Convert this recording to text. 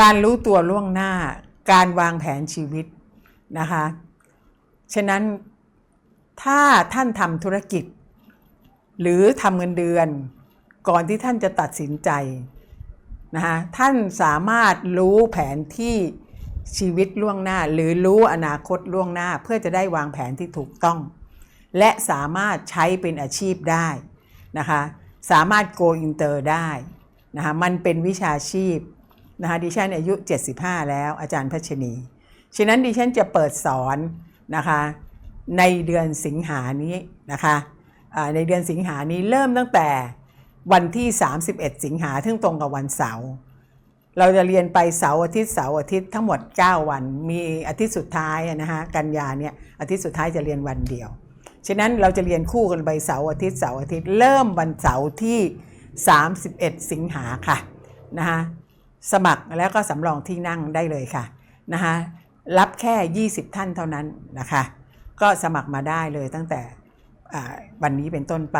การรู้ตัวล่วงหน้า การวางแผนชีวิตนะคะ ฉะนั้นถ้าท่านทำธุรกิจ หรือทำเงินเดือน ก่อนที่ท่านจะตัดสินใจนะคะท่านสามารถรู้แผนที่ชีวิตล่วงหน้า หรือรู้อนาคตล่วงหน้า เพื่อจะได้วางแผนที่ถูกต้อง และสามารถใช้เป็นอาชีพได้นะคะ สามารถ go inter ได้นะคะมันเป็นวิชาชีพ นะคะดิฉันอายุ 75 แล้วอาจารย์พัชนีฉะนั้นดิฉันจะเปิดสอนนะคะในเดือนสิงหานี้นะคะในเดือนสิงหานี้เริ่มตั้งแต่วันที่ 31 สิงหาซึ่งตรงกับวันเสาร์เราจะเรียนไปเสาร์อาทิตย์เสาร์อาทิตย์ทั้งหมด 9 วัน มีอาทิตย์สุดท้ายนะคะกันยาเนี่ยอาทิตย์สุดท้ายจะเรียนวันเดียว ฉะนั้นเราจะเรียนคู่กันไปเสาร์อาทิตย์เสาร์อาทิตย์เริ่มวันเสาร์ที่ 31 สิงหาค่ะนะคะ สมัครแล้วก็สำรองที่นั่งได้เลยค่ะนะคะรับแค่ 20 ท่านเท่านั้นนะคะ ก็สมัครมาได้เลยตั้งแต่วันนี้เป็นต้นไป